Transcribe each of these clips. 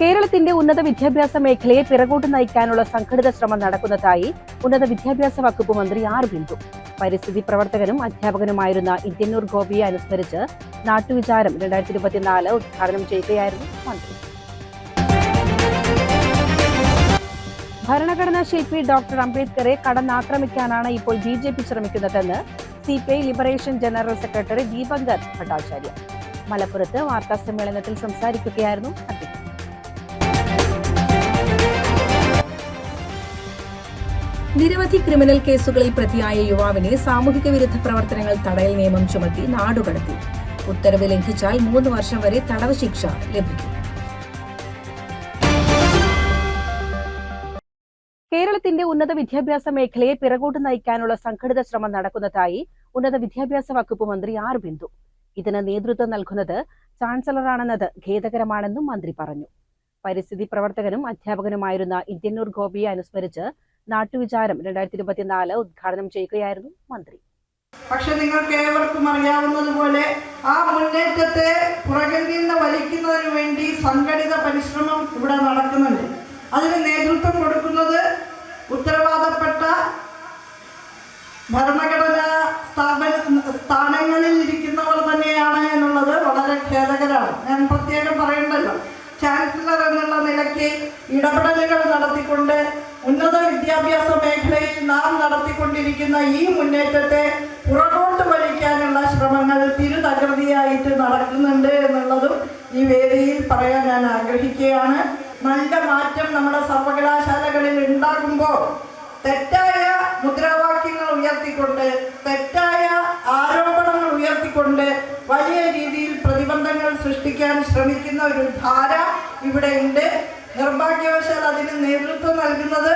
കേരളത്തിന്റെ ഉന്നത വിദ്യാഭ്യാസ മേഖലയെ പിറകോട്ട് നയിക്കാനുള്ള സംഘടിത ശ്രമം നടക്കുന്നതായി ഉന്നത വിദ്യാഭ്യാസ വകുപ്പ് മന്ത്രി ആർ ബിന്ദു. പരിസ്ഥിതി പ്രവർത്തകനും അധ്യാപകനുമായിരുന്ന ഇന്ത്യന്നൂർ ഗോപിയെ അനുസ്മരിച്ച് നാട്ടുവിചാരം രണ്ടായിരത്തി ഇരുപത്തിനാല് ഉദ്ഘാടനം ചെയ്യുകയായിരുന്നു മന്ത്രി. ഭരണഘടനാ ശില്പി ഡോക്ടർ അംബേദ്കറെ കടന്നാക്രമിക്കാനാണ് ഇപ്പോൾ ബി ജെ പി ശ്രമിക്കുന്നതെന്ന് C P I liberation general secretary Dipankar Bhattacharya. മലപ്പുറത്ത് വാർത്താ സമ്മേളനത്തിൽ സംസാരിക്കുകയായിരുന്നു അദ്ദേഹം. നിരവധി ക്രിമിനൽ കേസുകളിൽ പ്രതിയായ യുവാവിനെ സാമൂഹിക വിരുദ്ധ പ്രവർത്തനങ്ങൾ തടയൽ നിയമം ചുമത്തി നാടുകടത്തി. ഉത്തരവ് ലംഘിച്ചാൽ മൂന്ന് വർഷം വരെ തടവ് ശിക്ഷ ലഭിക്കും. കേരളത്തിന്റെ ഉന്നത വിദ്യാഭ്യാസ മേഖലയെ പിറകോട്ട് നയിക്കാനുള്ള സംഘടിത ശ്രമം നടക്കുന്നതായി ഉന്നത വിദ്യാഭ്യാസ വകുപ്പ് മന്ത്രി ആർ ബിന്ദു ഇതിന് നേതൃത്വം നൽകുന്നത് ചാൻസലറാണെന്നത് ഖേദകരമാണെന്നും മന്ത്രി പറഞ്ഞു. പരിസ്ഥിതി പ്രവർത്തകനും അധ്യാപകനുമായിരുന്ന ഇന്ത്യന്നൂർ ഗോപിയെ അനുസ്മരിച്ച് നാട്ടുവിചാരം രണ്ടായിരത്തി ഇരുപത്തിനാല് ഉദ്ഘാടനം ചെയ്യുകയായിരുന്നു മന്ത്രി. പക്ഷെ നിങ്ങൾക്ക് ഏവർക്കും അറിയാവുന്നതുപോലെ ആ മുന്നേറ്റത്തെ പുറകിൽ നിന്ന് വലിക്കുന്നതിന് വേണ്ടി സംഘടിത പരിശ്രമം ഇവിടെ നടക്കുന്നുണ്ട്. അതിന് നേതൃത്വം കൊടുക്കുന്നത് ഉത്തരവാദപ്പെട്ട ഭരണഘടനാ സ്ഥാപന സ്ഥാനങ്ങളിൽ ഇരിക്കുന്നവർ തന്നെയാണ് എന്നുള്ളത് വളരെ ഖേദകരമാണ് ഞാൻ പ്രത്യേകം പറയണ്ടല്ലോ ചാൻസലർ എന്നുള്ള നിലയ്ക്ക് ഇടപെടലുകൾ നടത്തിക്കൊണ്ട് ഉന്നത വിദ്യാഭ്യാസ മേഖലയിൽ നാം നടത്തിക്കൊണ്ടിരിക്കുന്ന ഈ മുന്നേറ്റത്തെ പുറകോട്ട് വലിക്കാനുള്ള ശ്രമങ്ങൾ തിരുതകൃതിയായിട്ട് നടക്കുന്നുണ്ട് എന്നുള്ളതും ഈ വേദിയിൽ പറയാൻ ഞാൻ ആഗ്രഹിക്കുകയാണ് നല്ല മാറ്റം നമ്മുടെ സർവകലാശാലകളിൽ ഉണ്ടാകുമ്പോൾ തെറ്റായ മുദ്രാവാക്യങ്ങൾ ഉയർത്തിക്കൊണ്ട് തെറ്റായ ആരോപണങ്ങൾ ഉയർത്തിക്കൊണ്ട് വലിയ രീതിയിൽ പ്രതിബന്ധങ്ങൾ സൃഷ്ടിക്കാൻ ശ്രമിക്കുന്ന ഒരു ധാര ഇവിടെ ഉണ്ട് നിർഭാഗ്യവശാൽ അതിന് നേതൃത്വം നൽകുന്നത്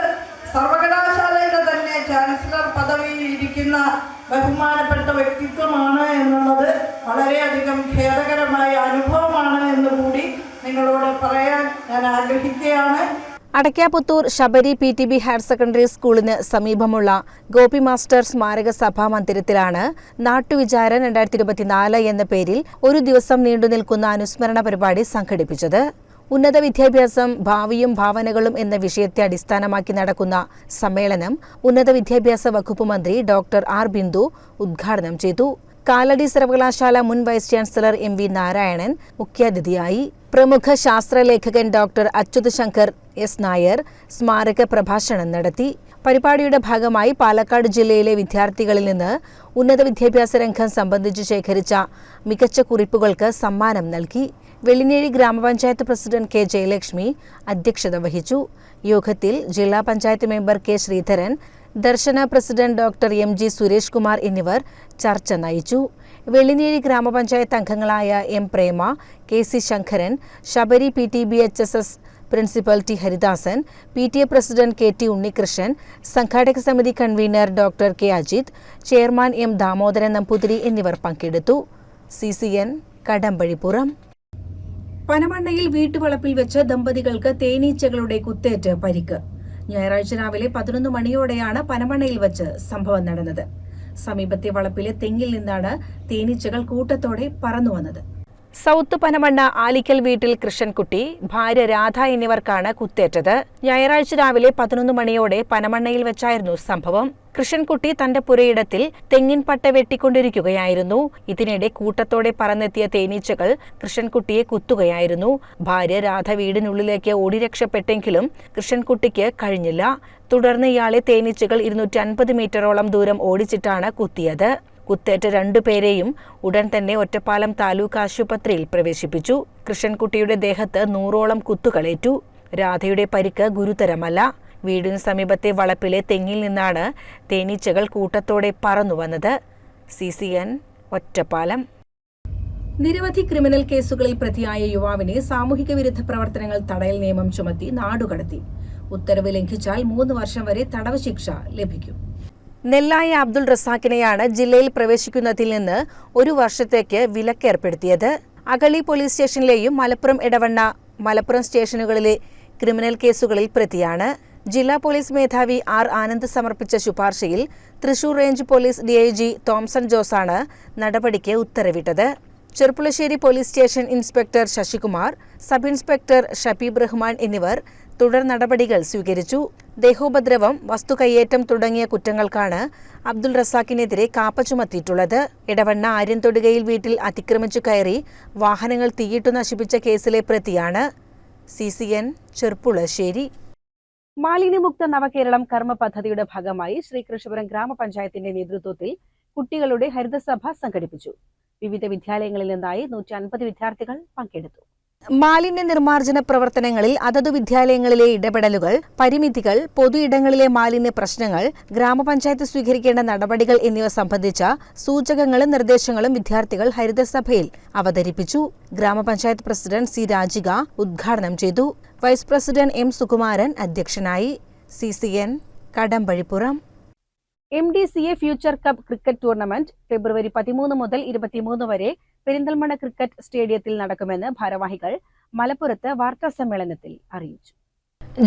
സർവകലാശാലയുടെ തന്നെ ചാൻസലർ പദവിയിൽ ഇരിക്കുന്ന ബഹുമാനപ്പെട്ട വ്യക്തിത്വമാണ് എന്നുള്ളത് വളരെയധികം ഖേദകരമായ അനുഭവമാണ് എന്ന് കൂടി നിങ്ങളോട് പറയാൻ ഞാൻ ആഗ്രഹിക്കുകയാണ്. Adakkaputhur Sabari P T B higher secondary സ്കൂളിന് സമീപമുള്ള ഗോപി മാസ്റ്റർ സ്മാരക സഭാ മന്ദിരത്തിലാണ് നാട്ടുവിചാരൻ രണ്ടായിരത്തി ഇരുപത്തിനാല് എന്ന പേരിൽ ഒരു ദിവസം നീണ്ടുനിൽക്കുന്ന അനുസ്മരണ പരിപാടി സംഘടിപ്പിച്ചത്. ഉന്നത വിദ്യാഭ്യാസം ഭാവിയും ഭാവനകളും എന്ന വിഷയത്തെ അടിസ്ഥാനമാക്കി നടക്കുന്ന സമ്മേളനം ഉന്നത വിദ്യാഭ്യാസ വകുപ്പ് മന്ത്രി ഡോക്ടർ ആർ ബിന്ദു ഉദ്ഘാടനം ചെയ്തു. കാലടി സർവകലാശാല മുൻ vice chancellor M V Narayanan മുഖ്യാതിഥിയായി. പ്രമുഖ ശാസ്ത്രലേഖകൻ ഡോക്ടർ അച്യുത് ശങ്കർ എസ് നായർ സ്മാരക പ്രഭാഷണം നടത്തി. പരിപാടിയുടെ ഭാഗമായി പാലക്കാട് ജില്ലയിലെ വിദ്യാർത്ഥികളിൽ നിന്ന് ഉന്നത വിദ്യാഭ്യാസ രംഗം സംബന്ധിച്ച് ശേഖരിച്ച മികച്ച കുറിപ്പുകൾക്ക് സമ്മാനം നൽകി. വെള്ളിനേഴി ഗ്രാമപഞ്ചായത്ത് പ്രസിഡന്റ് കെ ജയലക്ഷ്മി അധ്യക്ഷത വഹിച്ചു. യോഗത്തിൽ ജില്ലാ panchayat member K Sreedharan Darshana president doctor M G Suresh Kumar എന്നിവർ ചർച്ച നയിച്ചു. വെള്ളിനേഴി ഗ്രാമപഞ്ചായത്ത് അംഗങ്ങളായ M Prema K C Sankaran Sabari P T B H S S principal T Haridasan P T A president K T Unnikrishnan സംഘാടക സമിതി convener doctor K Ajith chairman M Damodaran Namboothiri എന്നിവർ പങ്കെടുത്തു. C C N Kadampazhipuram. പനമണ്ണയിൽ വീട്ടുവളപ്പിൽ വെച്ച് ദമ്പതികൾക്ക് തേനീച്ചകളുടെ കുത്തേറ്റ് പരിക്ക്. ഞായറാഴ്ച രാവിലെ പതിനൊന്ന് മണിയോടെയാണ് പനമണ്ണയിൽ വച്ച് സംഭവം നടന്നത്. സമീപത്തെ വളപ്പിലെ തെങ്ങിൽ നിന്നാണ് തേനീച്ചകൾ കൂട്ടത്തോടെ പറന്നു വന്നത് സൗത്ത് പനമണ്ണ ആലിക്കൽ വീട്ടിൽ കൃഷ്ണൻകുട്ടി ഭാര്യ രാധ എന്നിവർക്കാണ് കുത്തേറ്റത്. ഞായറാഴ്ച രാവിലെ പതിനൊന്ന് മണിയോടെ പനമണ്ണയിൽ വെച്ചായിരുന്നു സംഭവം. കൃഷ്ണൻകുട്ടി തന്റെ പുരയിടത്തിൽ തെങ്ങിൻ പട്ട വെട്ടിക്കൊണ്ടിരിക്കുകയായിരുന്നു. ഇതിനിടെ കൂട്ടത്തോടെ പറന്നെത്തിയ തേനീച്ചകൾ കൃഷ്ണൻകുട്ടിയെ കുത്തുകയായിരുന്നു. ഭാര്യ രാധ വീടിനുള്ളിലേക്ക് ഓടി രക്ഷപ്പെട്ടെങ്കിലും കൃഷ്ണൻകുട്ടിക്ക് കഴിഞ്ഞില്ല. തുടർന്ന് ഇയാളെ തേനീച്ചകൾ ഇരുന്നൂറ്റി അൻപത് മീറ്ററോളം ദൂരം ഓടിച്ചിട്ടാണ് കുത്തിയത്. കുത്തേറ്റ രണ്ടുപേരെയും ഉടൻ തന്നെ ഒറ്റപ്പാലം താലൂക്ക് ആശുപത്രിയിൽ പ്രവേശിപ്പിച്ചു. കൃഷ്ണൻകുട്ടിയുടെ ദേഹത്ത് നൂറോളം കുത്തുകളേറ്റു രാധയുടെ പരിക്ക് ഗുരുതരമല്ല. വീടിനു സമീപത്തെ വളപ്പിലെ തെങ്ങിൽ നിന്നാണ് തേനീച്ചകൾ കൂട്ടത്തോടെ പറന്നു വന്നത്. C C N Ottapalam. നിരവധി ക്രിമിനൽ കേസുകളിൽ പ്രതിയായ യുവാവിനെ സാമൂഹിക വിരുദ്ധ പ്രവർത്തനങ്ങൾ തടയൽ നിയമം ചുമത്തി നാടുകടത്തി. ഉത്തരവ് ലംഘിച്ചാൽ മൂന്ന് വർഷം വരെ തടവ് ശിക്ഷ ലഭിക്കും. നെല്ലായ അബ്ദുൾ റസാഖിനെയാണ് ജില്ലയിൽ പ്രവേശിക്കുന്നതിൽ നിന്ന് ഒരു വർഷത്തേക്ക് വിലക്കേർപ്പെടുത്തിയത്. അഗളി പോലീസ് സ്റ്റേഷനിലെയും മലപ്പുറം ഇടവണ്ണ മലപ്പുറം സ്റ്റേഷനുകളിലെ ക്രിമിനൽ കേസുകളിൽ പ്രതിയാണ്. ജില്ലാ പോലീസ് മേധാവി ആർ ആനന്ദ് സമർപ്പിച്ച ശുപാർശയിൽ Thrissur range police DIG Thomson ജോസാണ് നടപടിക്ക് ഉത്തരവിട്ടത്. Cherpulassery police station inspector Sasikumar sub inspector Shabeeb Rahman എന്നിവർ തുടർ നടപടികൾ സ്വീകരിച്ചു. ദേഹോപദ്രവം വസ്തു കയ്യേറ്റം തുടങ്ങിയ കുറ്റങ്ങൾക്കാണ് അബ്ദുൾ റസാഖിനെതിരെ കാപ്പ ചുമത്തിയിട്ടുള്ളത്. ഇടവണ്ണ ആര്യൻതൊടുകയിൽ വീട്ടിൽ അതിക്രമിച്ചു കയറി വാഹനങ്ങൾ തീയിട്ടു നശിപ്പിച്ച കേസിലെ പ്രതിയാണ്. C C N Cherpulassery. മാലിന്യമുക്ത നവകേരളം കർമ്മ പദ്ധതിയുടെ ഭാഗമായി ശ്രീകൃഷ്ണപുരം ഗ്രാമപഞ്ചായത്തിന്റെ നേതൃത്വത്തിൽ കുട്ടികളുടെ ഹരിതസഭ സംഘടിപ്പിച്ചു. വിവിധ വിദ്യാലയങ്ങളിൽ നിന്നായി നൂറ്റി അൻപത് വിദ്യാർത്ഥികൾ പങ്കെടുത്തു. മാലിന്യ നിർമ്മാർജന പ്രവർത്തനങ്ങളിൽ അതത് വിദ്യാലയങ്ങളിലെ ഇടപെടലുകൾ പരിമിതികൾ പൊതു ഇടങ്ങളിലെ മാലിന്യ പ്രശ്നങ്ങൾ ഗ്രാമപഞ്ചായത്ത് സ്വീകരിക്കേണ്ട നടപടികൾ എന്നിവ സംബന്ധിച്ച സൂചകങ്ങളും നിർദ്ദേശങ്ങളും വിദ്യാർത്ഥികൾ ഹരിതസഭയിൽ അവതരിപ്പിച്ചു. ഗ്രാമപഞ്ചായത്ത് പ്രസിഡന്റ് സി രാജിക ഉദ്ഘാടനം ചെയ്തു. വൈസ് പ്രസിഡന്റ് എം സുകുമാരൻ അധ്യക്ഷനായി. C C N Kadampazhipuram. M D C A future cup cricket tournament ഫെബ്രുവരി പതിമൂന്ന് മുതൽ ഇരുപത്തിമൂന്ന് വരെ പെരിന്തൽമണ്ണ ക്രിക്കറ്റ് സ്റ്റേഡിയത്തിൽ നടക്കുമെന്ന് ഭാരവാഹികൾ മലപ്പുറത്ത് വാർത്താ സമ്മേളനത്തിൽ അറിയിച്ചു.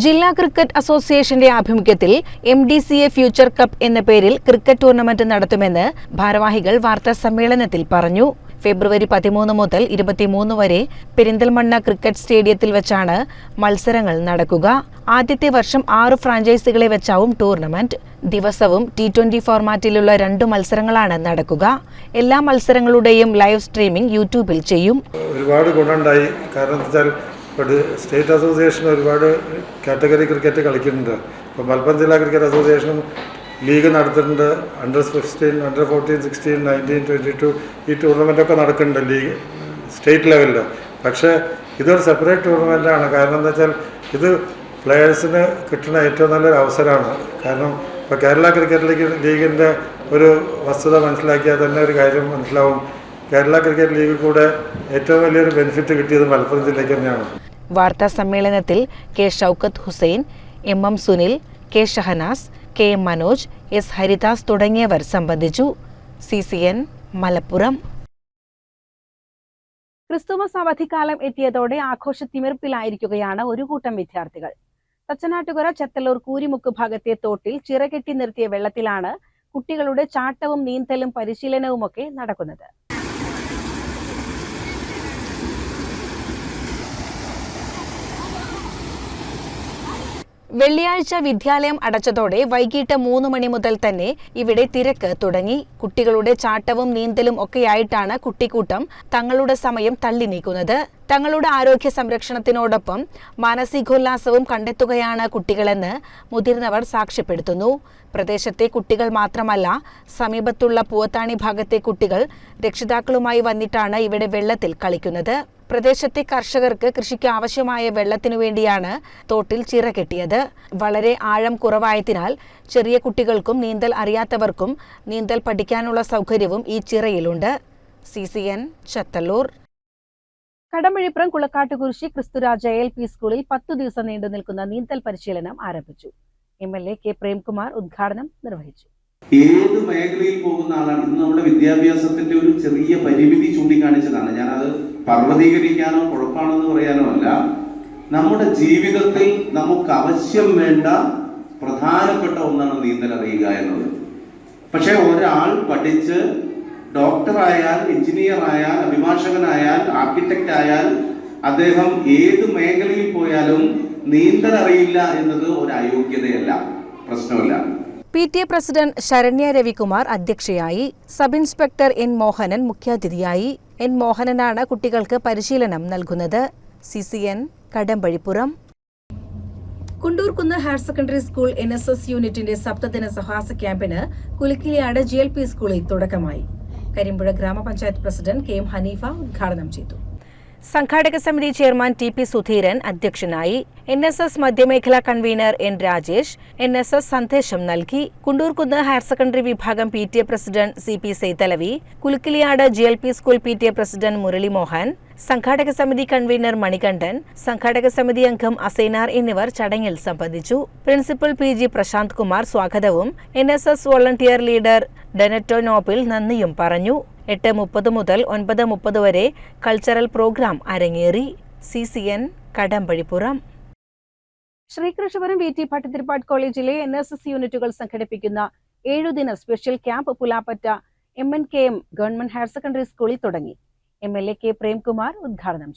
ജില്ലാ ക്രിക്കറ്റ് അസോസിയേഷന്റെ ആഭിമുഖ്യത്തിൽ M D C A future cup എന്ന പേരിൽ ക്രിക്കറ്റ് ടൂർണമെന്റ് നടത്തുമെന്ന് ഭാരവാഹികൾ വാർത്താ സമ്മേളനത്തിൽ പറഞ്ഞു. ഫെബ്രുവരി പതിമൂന്ന് മുതൽ ഇരുപത്തിമൂന്ന് വരെ പെരിന്തൽമണ്ണ ക്രിക്കറ്റ് സ്റ്റേഡിയത്തിൽ വെച്ചാണ് മത്സരങ്ങൾ നടക്കുക. ആദ്യത്തെ വർഷം ആറ് ഫ്രാഞ്ചൈസികളെ വെച്ചാവും ടൂർണമെന്റ്. ദിവസവും ടി ട്വന്റി ഫോർമാറ്റിലുള്ള രണ്ടു മത്സരങ്ങളാണ് നടക്കുക. എല്ലാ മത്സരങ്ങളുടെയും ലൈവ് സ്ട്രീമിംഗ് യൂട്യൂബിൽ ചെയ്യും. ഒരുപാട് ഗുണമുണ്ടായി. കാരണം സ്റ്റേറ്റ് അസോസിയേഷൻ ഒരുപാട് കാറ്റഗറി ക്രിക്കറ്റ് കളിക്കുന്നുണ്ട്. ഇപ്പോൾ മലപ്പുറം ജില്ലാ ക്രിക്കറ്റ് അസോസിയേഷനും ലീഗ് നടത്തുന്നുണ്ട് under fifteen under fourteen sixteen nineteen twenty two ഈ ടൂർണമെന്റൊക്കെ നടക്കുന്നുണ്ട് ലീഗ് സ്റ്റേറ്റ് ലെവലിൽ പക്ഷേ ഇതൊരു സെപ്പറേറ്റ് ടൂർണമെന്റാണ് കാരണം എന്താ വെച്ചാൽ ഇത് പ്ലെയേഴ്സിന് കിട്ടുന്ന ഏറ്റവും നല്ലൊരു അവസരമാണ്. കാരണം ഇപ്പോൾ കേരള ക്രിക്കറ്റ് ലീഗ് ലീഗിന്റെ ഒരു വസ്തുത മനസ്സിലാക്കിയാൽ തന്നെ ഒരു കാര്യം മനസ്സിലാവും. കേരള ക്രിക്കറ്റ് ലീഗിൽ കൂടെ ഏറ്റവും വലിയൊരു ബെനിഫിറ്റ് കിട്ടിയത് മലപ്പുറം ജില്ലയ്ക്ക് തന്നെയാണ്. വാർത്താ സമ്മേളനത്തിൽ K Shoukath Hussain M M Sunil K Shahanas K Manoj S Haridas തുടങ്ങിയവർ സംബന്ധിച്ചു. C C N Malappuram. Christmas അവധിക്കാലം എത്തിയതോടെ ആഘോഷ തിമിർപ്പിലായിരിക്കുകയാണ് ഒരു കൂട്ടം വിദ്യാർത്ഥികൾ. തച്ചനാട്ടുകര ചെത്തല്ലൂർ കൂരിമുക്ക് ഭാഗത്തെ തോട്ടിൽ ചിറകെട്ടി നിർത്തിയ വെള്ളത്തിലാണ് കുട്ടികളുടെ ചാട്ടവും നീന്തലും പരിശീലനവുമൊക്കെ നടക്കുന്നത്. വെള്ളിയാഴ്ച വിദ്യാലയം അടച്ചതോടെ വൈകിട്ട് മൂന്ന് മണി മുതൽ തന്നെ ഇവിടെ തിരക്ക് തുടങ്ങി. കുട്ടികളുടെ ചാട്ടവും നീന്തലും ഒക്കെയായിട്ടാണ് കുട്ടിക്കൂട്ടം തങ്ങളുടെ സമയം തള്ളി നീക്കുന്നത്. തങ്ങളുടെ ആരോഗ്യ സംരക്ഷണത്തിനോടൊപ്പം മാനസികോല്ലാസവും കണ്ടെത്തുകയാണ് കുട്ടികളെന്ന് മുതിർന്നവർ സാക്ഷ്യപ്പെടുത്തുന്നു. പ്രദേശത്തെ കുട്ടികൾ മാത്രമല്ല സമീപത്തുള്ള പൂവത്താണി ഭാഗത്തെ കുട്ടികൾ രക്ഷിതാക്കളുമായി വന്നിട്ടാണ് ഇവിടെ വെള്ളത്തിൽ കളിക്കുന്നത്. പ്രദേശത്തെ കർഷകർക്ക് കൃഷിക്ക് ആവശ്യമായ വെള്ളത്തിനു വേണ്ടിയാണ് തോട്ടിൽ ചിറ കെട്ടിയത്. വളരെ ആഴം കുറവായതിനാൽ ചെറിയ കുട്ടികൾക്കും നീന്തൽ അറിയാത്തവർക്കും നീന്തൽ പഠിക്കാനുള്ള സൗകര്യവും ഈ ചിറയിലുണ്ട്. C C N Chathallur. Kadampazhipuram Kulakkattukurissi Kristhuraja L P സ്കൂളിൽ പത്തു ദിവസം നീണ്ടു നിൽക്കുന്ന നീന്തൽ പരിശീലനം ആരംഭിച്ചു. M L A K Premkumar ഉദ്ഘാടനം നിർവഹിച്ചു. ഏത് മേഖലയിൽ പോകുന്ന ആളാണ്? ഇന്ന് നമ്മുടെ വിദ്യാഭ്യാസത്തിന്റെ ഒരു ചെറിയ പരിമിതി ചൂണ്ടിക്കാണിച്ചതാണ്. ഞാനത് പർവതീകരിക്കാനോ കുഴപ്പമാണെന്ന് പറയാനോ അല്ല. നമ്മുടെ ജീവിതത്തിൽ നമുക്ക് ആവശ്യം വേണ്ട പ്രധാനപ്പെട്ട ഒന്നാണ് നീന്തൽ അറിയുക എന്നത്. പക്ഷെ ഒരാൾ പഠിച്ച് ഡോക്ടറായാൽ എഞ്ചിനീയർ ആയാൽ അഭിഭാഷകനായാൽ ആർക്കിടെക്റ്റ് ആയാൽ അദ്ദേഹം ഏത് മേഖലയിൽ പോയാലും നീന്തൽ അറിയില്ല എന്നത് ഒരു അയോഗ്യതയല്ല പ്രശ്നമല്ല. P T A president Saranya Ravikumar അധ്യക്ഷയായി സബ് ഇൻസ്പെക്ടർ എൻ മോഹനൻ മുഖ്യാതിഥിയായി. എൻ മോഹനനാണ് കുട്ടികൾക്ക് പരിശീലനം നൽകുന്നത്. C C N Kadampazhipuram. Kundoorkunnu higher secondary school N S S യൂണിറ്റിന്റെ സപ്തദിന സഹാസ ക്യാമ്പിന് കുലുക്കിലിയാട് ജി എൽ പി സ്കൂളിൽ തുടക്കമായി. കരിമ്പുഴ ഗ്രാമപഞ്ചായത്ത് പ്രസിഡന്റ് കെ എം ഹനീഫ ഉദ്ഘാടനം ചെയ്തു. സംഘാടക സമിതി ചെയർമാൻ ടി പി സുധീരൻ അധ്യക്ഷനായി N S S മധ്യമേഖലാ convener N Rajesh N S S സന്ദേശം നൽകി. കുണ്ടൂർകുന്ന് ഹയർ സെക്കൻഡറി വിഭാഗം P T A president C P Saithalavi Kulukkiliyad G L P school P T A president Murali Mohan സംഘാടക സമിതി convener Manikandan സംഘാടക സമിതി അംഗം അസൈനാർ എന്നിവർ ചടങ്ങിൽ സംബന്ധിച്ചു. Principal P G Prasanth Kumar സ്വാഗതവും. N S S volunteer leader Denetto Noppil നന്ദിയും പറഞ്ഞു. എട്ട് മുപ്പത് മുതൽ ഒൻപത് മുപ്പത് വരെ കൾച്ചറൽ പ്രോഗ്രാം അരങ്ങേറി. C C N Kadampazhipuram. Sreekrishnapuram V T Bhattathiripad കോളേജിലെ എൻ എസ് എസ് യൂണിറ്റുകൾ സംഘടിപ്പിക്കുന്ന ഏഴുദിന special camp Pulapatta M N K M government higher secondary സ്കൂളിൽ തുടങ്ങി. M L A K Premkumar ഉദ്ഘാടനം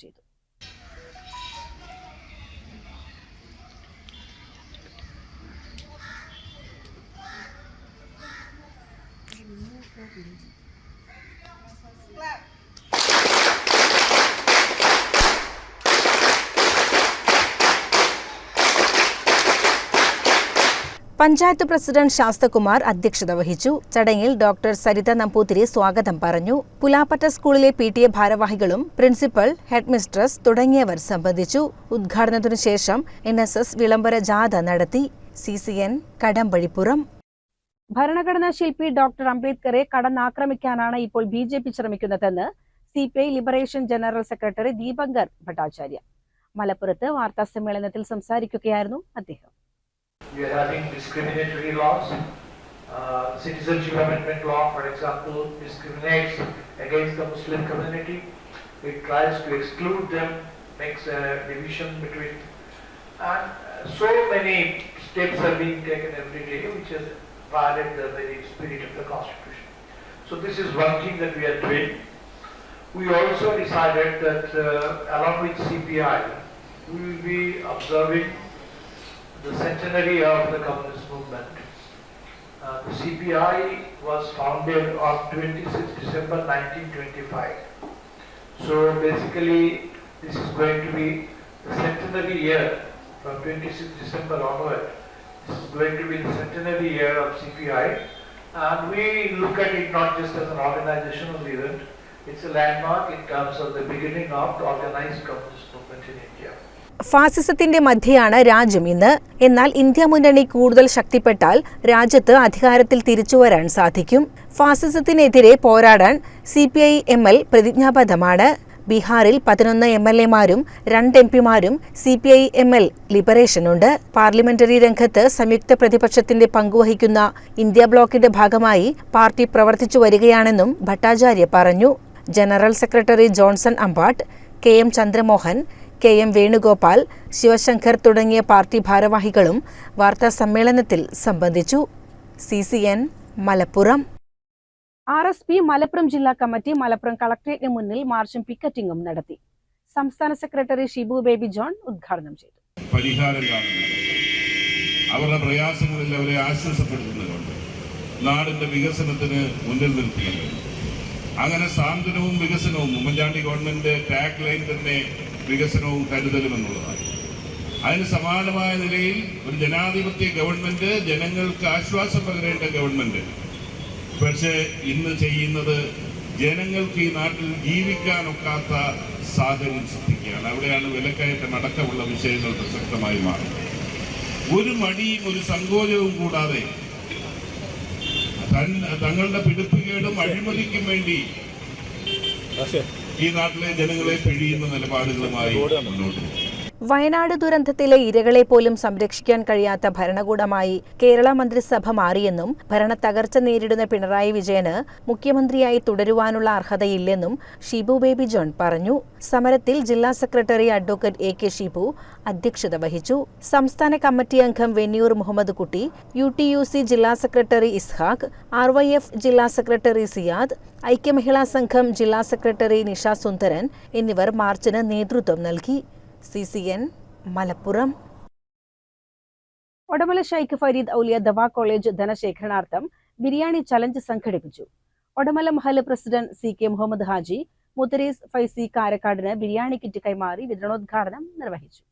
പഞ്ചായത്ത് പ്രസിഡന്റ് ശാസ്തകുമാർ അധ്യക്ഷത വഹിച്ചു. ചടങ്ങിൽ ഡോക്ടർ സരിത നമ്പൂതിരി സ്വാഗതം പറഞ്ഞു. പുലാപ്പറ്റ സ്കൂളിലെ പി ടി എ ഭാരവാഹികളും പ്രിൻസിപ്പൽ ഹെഡ്മിസ്ട്രസ് തുടങ്ങിയവർ സംബന്ധിച്ചു. ഉദ്ഘാടനത്തിനു ശേഷം എൻ എസ് എസ് വിളംബര ജാഥ നടത്തി. C C N Kadampazhipuram. ഭരണഘടനാ ശില്പി ഡോക്ടർ അംബേദ്കറെ കടന്നാക്രമിക്കാനാണ് ഇപ്പോൾ ബി ജെ പി ശ്രമിക്കുന്നതെന്ന് C P I liberation general secretary Dipankar Bhattacharya. മലപ്പുറത്ത് വാർത്താ സമ്മേളനത്തിൽ സംസാരിക്കുകയായിരുന്നു അദ്ദേഹം. We are having discriminatory laws. Uh, Citizenship Amendment Law, for example, discriminates against the Muslim community. It tries to exclude them, makes a division between, and uh, so many steps are being taken every day which has violated the very spirit of the Constitution. So this is one thing that we are doing. We also decided that uh, along with CPI, we will be observing the centenary of the communist movement. Uh, the CPI was founded on 26 December 1925. So basically, this is going to be the centenary year from 26 December onward. This is going to be the centenary year of CPI. And we look at it not just as an organizational event, it's a landmark in terms of the beginning of the organized communist movement in India. ഫാസിസത്തിന്റെ മധ്യയാണ് രാജ്യം ഇന്ന്. എന്നാൽ India മുന്നണി കൂടുതൽ ശക്തിപ്പെട്ടാൽ രാജ്യത്ത് അധികാരത്തിൽ തിരിച്ചുവരാൻ സാധിക്കും. ഫാസിസത്തിനെതിരെ പോരാടാൻ C P I M L പ്രതിജ്ഞാബദ്ധമാണ്. ബീഹാറിൽ പതിനൊന്ന് എം എൽ എമാരും രണ്ട് M പിമാരും C P I M L ലിബറേഷനുണ്ട് parliamentary രംഗത്ത് സംയുക്ത പ്രതിപക്ഷത്തിന്റെ പങ്കുവഹിക്കുന്ന ഇന്ത്യ ബ്ലോക്കിന്റെ ഭാഗമായി പാർട്ടി പ്രവർത്തിച്ചു വരികയാണെന്നും ഭട്ടാചാര്യ പറഞ്ഞു. General secretary Johnson Ambatt K M Chandramohan K M Venugopal Sivasankar തുടങ്ങിയ പാർട്ടി ഭാരവാഹികളും വാർത്താ സമ്മേളനത്തിൽ സംബന്ധിച്ചു. C C N Malappuram. R S P Malappuram ജില്ലാ കമ്മിറ്റി മലപ്പുറം കളക്ടറേറ്റിന് മുന്നിൽ മാർച്ചും പിക്കറ്റിംഗും നടത്തി. സംസ്ഥാന സെക്രട്ടറി ഷിബു ബേബി ജോൺ ഉദ്ഘാടനം ചെയ്തു. പരിഹാരം കാണുന്നത് അവരുടെ പ്രയാസങ്ങളിൽ അവരെ ആശ്വാസപ്പെടുത്തുന്നതുകൊണ്ട് നാടിന്റെ വികസനത്തിന് മുന്നിൽ നിർത്തുന്നത് അങ്ങനെ സാന്ത്വനവും വികസനവും ഉമ്മൻചാണ്ടി ഗവൺമെന്റ് ടാഗ് ലൈൻ തന്നെ വികസനവും കരുതലും എന്നുള്ളതാണ്. അതിന് സമാനമായ നിലയിൽ ഒരു ജനാധിപത്യ ഗവൺമെന്റ് ജനങ്ങൾക്ക് ആശ്വാസം പകരേണ്ട ഗവൺമെന്റ്. പക്ഷേ ഇന്ന് ചെയ്യുന്നത് ജനങ്ങൾക്ക് ഈ നാട്ടിൽ ജീവിക്കാനൊക്കാത്ത സാഹചര്യം സൃഷ്ടിക്കുകയാണ്. അവിടെയാണ് വിലക്കയറ്റം അടക്കമുള്ള വിഷയങ്ങൾ പ്രസക്തമായി മാറുന്നത്. ഒരു മടിയും ഒരു സങ്കോചവും കൂടാതെ തങ്ങളുടെ പിടിപ്പുകേടും അഴിമതിക്കും വേണ്ടി ഈ നാട്ടിലെ ജനങ്ങളെ പിഴിയുന്ന നിലപാടുകളുമായി മുന്നോട്ട് പോകും. വയനാട് ദുരന്തത്തിലെ ഇരകളെ പോലും സംരക്ഷിക്കാൻ കഴിയാത്ത ഭരണകൂടമായി കേരള മന്ത്രിസഭ മാറിയെന്നും ഭരണ തകർച്ച നേരിടുന്ന പിണറായി വിജയന് മുഖ്യമന്ത്രിയായി തുടരുവാനുള്ള അർഹതയില്ലെന്നും ഷിബു ബേബി ജോൺ പറഞ്ഞു. സമരത്തിൽ ജില്ലാ secretary advocate A K Shibu അധ്യക്ഷത വഹിച്ചു. സംസ്ഥാന കമ്മിറ്റി അംഗം Venniyoor Muhammad Kutty U T U C ജില്ലാ secretary Ishaq R Y F ജില്ലാ സെക്രട്ടറി സിയാദ് ഐക്യമഹിളാ സംഘം ജില്ലാ സെക്രട്ടറി നിഷ സുന്ദരൻ എന്നിവർ മാർച്ചിന് നേതൃത്വം നൽകി. C C N Malappuram. Odamala Shaikh Fareed Auliya Dawa college ധനശേഖരണാർത്ഥം biryani challenge സംഘടിപ്പിച്ചു. Odamala Mahal president C K Muhammad Haji Mudarris Faizy കാരക്കാടിന് biryani kit കൈമാറി വിതരണോദ്ഘാടനം നിർവഹിച്ചു.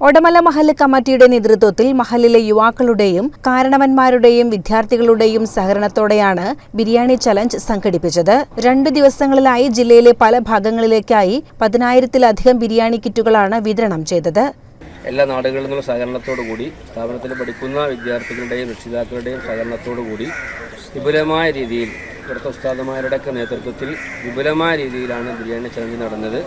ഒടമല മഹൽ കമ്മിറ്റിയുടെ നേതൃത്വത്തിൽ മഹലിലെ യുവാക്കളുടെയും കാരണവന്മാരുടെയും വിദ്യാർത്ഥികളുടെയും സഹകരണത്തോടെയാണ് ബിരിയാണി ചലഞ്ച് സംഘടിപ്പിച്ചത്. രണ്ടു ദിവസങ്ങളിലായി ജില്ലയിലെ പല ഭാഗങ്ങളിലേക്കായി പതിനായിരത്തിലധികം ബിരിയാണി കിറ്റുകളാണ് വിതരണം ചെയ്തത്. എല്ലാ നാടുകളിൽ നിന്നുള്ള സഹകരണത്തോടു കൂടി സ്ഥാപനത്തിൽ പഠിക്കുന്ന വിദ്യാർത്ഥികളുടെയും രക്ഷിതാക്കളുടെയും സഹകരണത്തോടു കൂടി വിപുലമായ രീതിയിൽ ഇവിടുത്തെ ഉസ്താദന്മാരുടെയൊക്കെ നേതൃത്വത്തിൽ വിപുലമായ രീതിയിലാണ് ബിരിയാണി ചലഞ്ച് നടന്നത്.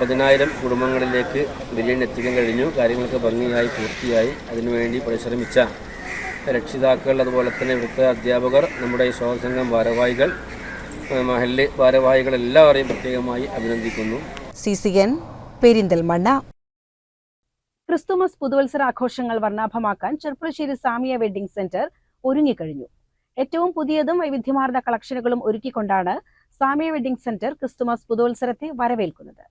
പതിനായിരം കുടുംബങ്ങളിലേക്ക് ബിരിയാണി എത്തിക്കാൻ കഴിഞ്ഞു. കാര്യങ്ങളൊക്കെ ഭംഗിയായി പൂർത്തിയായി. അതിനുവേണ്ടി പരിശ്രമിച്ച രക്ഷിതാക്കൾ അതുപോലെ തന്നെ ഇവിടുത്തെ അധ്യാപകർ നമ്മുടെ ഈ സ്വാതന്ത്ര്യം ഭാരവാഹികൾ മഹല്ല് ഭാരവാഹികൾ എല്ലാവരെയും പ്രത്യേകമായി അഭിനന്ദിക്കുന്നു. C C N Perinthalmanna. Christmas പുതുവത്സര ആഘോഷങ്ങൾ വർണാഭമാക്കാൻ ചെർപ്പുളശ്ശേരി സാമിയ വെഡ്ഡിംഗ് സെന്റർ ഒരുങ്ങിക്കഴിഞ്ഞു. ഏറ്റവും പുതിയതും വൈവിധ്യമാർന്ന കളക്ഷനുകളും ഒരുക്കിക്കൊണ്ടാണ് സാമിയ വെഡിംഗ് സെന്റർ ക്രിസ്തുമസ് പുതുവത്സരത്തെ വരവേൽക്കുന്നത്.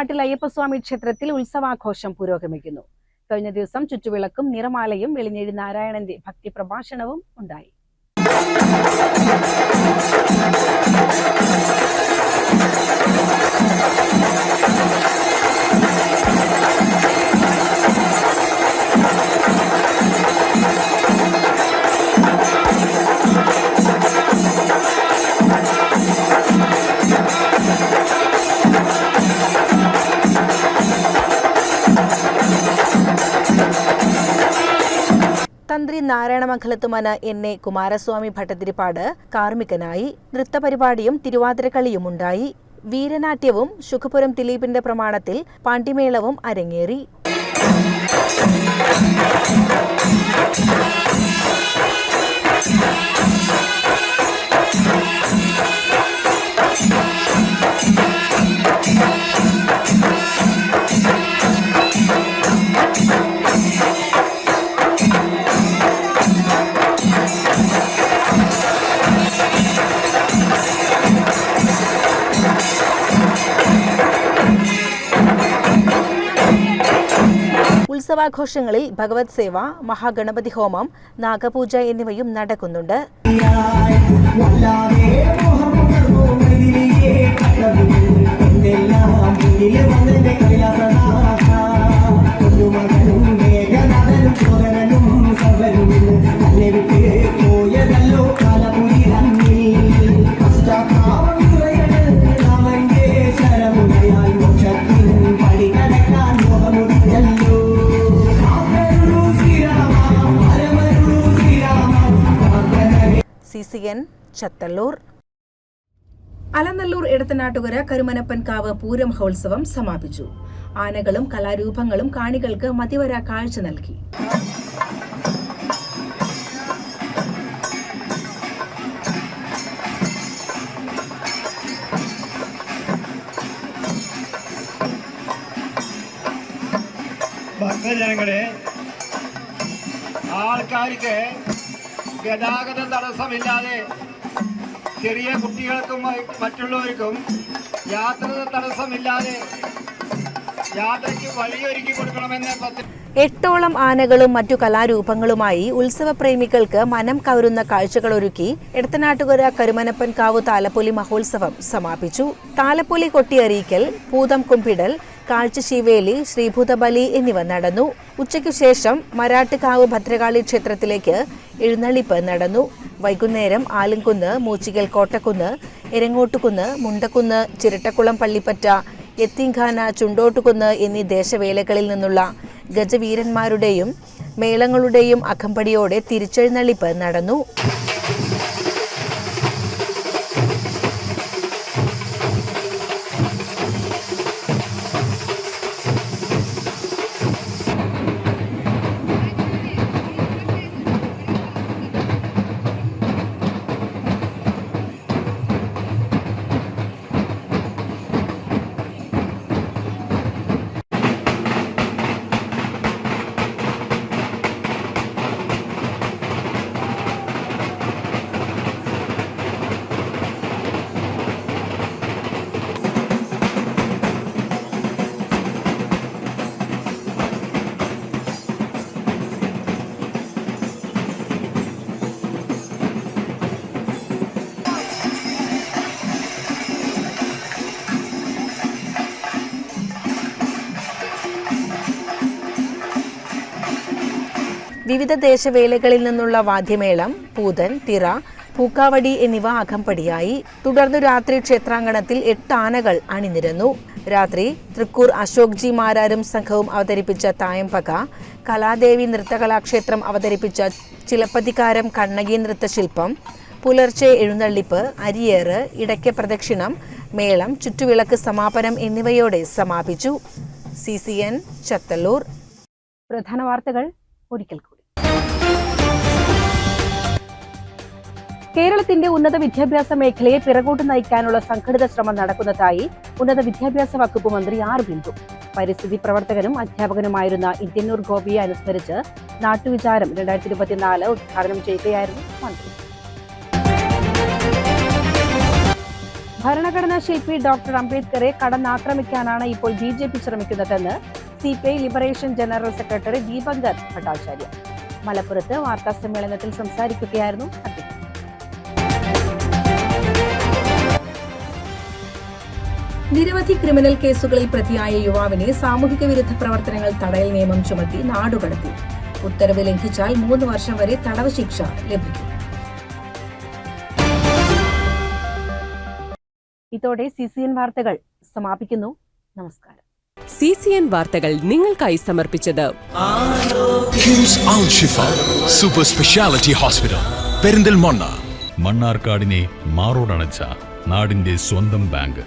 കാട്ടിൽ അയ്യപ്പസ്വാമി ക്ഷേത്രത്തിൽ ഉത്സവാഘോഷം പുരോഗമിക്കുന്നു. കഴിഞ്ഞ ദിവസം ചുറ്റുവിളക്കും നിറമാലയും വെളിഞ്ഞേഴി നാരായണന്റെ ഭക്തി പ്രഭാഷണവും ഉണ്ടായി. നാരായണമംഗലത്തുമന എൻ എ കുമാരസ്വാമി ഭട്ടതിരിപ്പാട് കാർമ്മികനായി നൃത്തപരിപാടിയും തിരുവാതിരക്കളിയും ഉണ്ടായി വീരനാട്യവും ശുഖപുരം ദിലീപിന്റെ പ്രമാണത്തിൽ പാണ്ടിമേളവും അരങ്ങേറി. ഉത്സവാഘോഷങ്ങളിൽ ഭഗവത് സേവ മഹാഗണപതി ഹോമം നാഗപൂജ എന്നിവയും നടക്കുന്നുണ്ട്. എൻ ചത്തല്ലൂർ. അലനല്ലൂർ എടത്തനാട്ടുകര കരുമനപ്പൻകാവ് പൂരമഹോത്സവം സമാപിച്ചു. ആനകളും കലാരൂപങ്ങളും കാണികൾക്ക് മതിവര കാഴ്ച നൽകി. ഭക്തജനങ്ങളെ ആൾക്കാർക്ക് ഗതാഗത തടസ്സമില്ലാതെ ചെറിയ കുട്ടികൾക്കും മറ്റുള്ളവർക്കും യാത്ര തടസ്സമില്ലാതെ എട്ടോളം ആനകളും മറ്റു കലാരൂപങ്ങളുമായി ഉത്സവപ്രേമികൾക്ക് മനം കവരുന്ന കാഴ്ചകളൊരുക്കി എടത്തനാട്ടുകര കരുമനപ്പൻകാവ് താലപ്പൊലി മഹോത്സവം സമാപിച്ചു. താലപ്പൊലി കൊട്ടിയറിയിക്കൽ പൂതം കുമ്പിടൽ കാഴ്ചശീവേലി ശ്രീഭൂതബലി എന്നിവ നടന്നു. ഉച്ചയ്ക്കു ശേഷം മരാട്ടുകാവ് ഭദ്രകാളി ക്ഷേത്രത്തിലേക്ക് എഴുന്നള്ളിപ്പ് നടന്നു. വൈകുന്നേരം ആലുംകുന്ന് മൂച്ചികൽ കോട്ടക്കുന്ന് എരങ്ങോട്ടുകുന്ന് മുണ്ടക്കുന്ന് ചിരട്ടക്കുളം പള്ളിപ്പറ്റ എത്തിങ്ഖാന ചുണ്ടോട്ടുകുന്ന് എന്നീ ദേശവേലകളിൽ നിന്നുള്ള ഗജവീരന്മാരുടെയും മേളങ്ങളുടെയും അകമ്പടിയോടെ തിരിച്ചെഴുന്നള്ളിപ്പ് നടന്നു. വിവിധ ദേശവേലകളിൽ നിന്നുള്ള വാദ്യമേളം പൂതൻ തിറ പൂക്കാവടി എന്നിവ അകമ്പടിയായി. തുടർന്ന് രാത്രി ക്ഷേത്രാങ്കണത്തിൽ എട്ട് ആനകൾ അണിനിരന്നു. രാത്രി തൃക്കൂർ അശോക് ജി മാരാരും സംഘവും അവതരിപ്പിച്ച തായമ്പക കലാദേവി നൃത്തകലാക്ഷേത്രം അവതരിപ്പിച്ച ചിലപ്പതികാരം കണ്ണകി നൃത്തശില്പം പുലർച്ചെ എഴുന്നള്ളിപ്പ് അരിയേറ് ഇടയ്ക്ക് പ്രദക്ഷിണം മേളം ചുറ്റുവിളക്ക് സമാപനം എന്നിവയോടെ സമാപിച്ചു. C C N Chathalloor. പ്രധാന വാർത്തകൾ ഒരിക്കൽ കേരളത്തിന്റെ ഉന്നത വിദ്യാഭ്യാസ മേഖലയെ പിറകോട്ട് നയിക്കാനുള്ള സംഘടിത ശ്രമം നടക്കുന്നതായി ഉന്നത വിദ്യാഭ്യാസ വകുപ്പ് മന്ത്രി ആർ ബിന്ദു പരിസ്ഥിതി പ്രവർത്തകനും അധ്യാപകനുമായിരുന്ന ഇന്ത്യന്നൂർ ഗോപിയെ അനുസ്മരിച്ച് നാട്ടുവിചാരം രണ്ടായിരത്തി ഇരുപത്തിനാല് ഉദ്ഘാടനം ചെയ്യുകയായിരുന്നു മന്ത്രി. ഭരണഘടനാ ശില്പി ഡോക്ടർ അംബേദ്കറെ കടന്നാക്രമിക്കാനാണ് ഇപ്പോൾ ബി ജെ പി ശ്രമിക്കുന്നതെന്ന് C P I liberation general secretary Dipankar Bhattacharya. മലപ്പുറത്ത് വാർത്താ സമ്മേളനത്തിൽ സംസാരിക്കുകയായിരുന്നു അദ്ദേഹം. നിരവധി ക്രിമിനൽ കേസുകളിൽ പ്രതിയായ യുവാവിനെ സാമൂഹിക വിരുദ്ധ പ്രവർത്തനങ്ങൾ തടയൽ നിയമം ചുമത്തി നാടുകടത്തി. ഉത്തരവ് ലംഘിച്ചാൽ മൂന്ന് വർഷം വരെ തടവ് ശിക്ഷ ലഭിക്കും. ഇതോടെ സി സി എൻ വാർത്തകൾ സമാപിക്കുന്നു. നമസ്കാരം. സി സി എൻ വാർത്തകൾ നിങ്ങൾക്കായി സമർപ്പിച്ചത് സൂപ്പർ സ്പെഷ്യാലിറ്റി ഹോസ്പിറ്റൽ പെരിന്തൽമണ്ണ. മണ്ണാർക്കാടിനെ മാറോടണച്ച നാടിന്റെ സ്വന്തം ബാങ്ക്.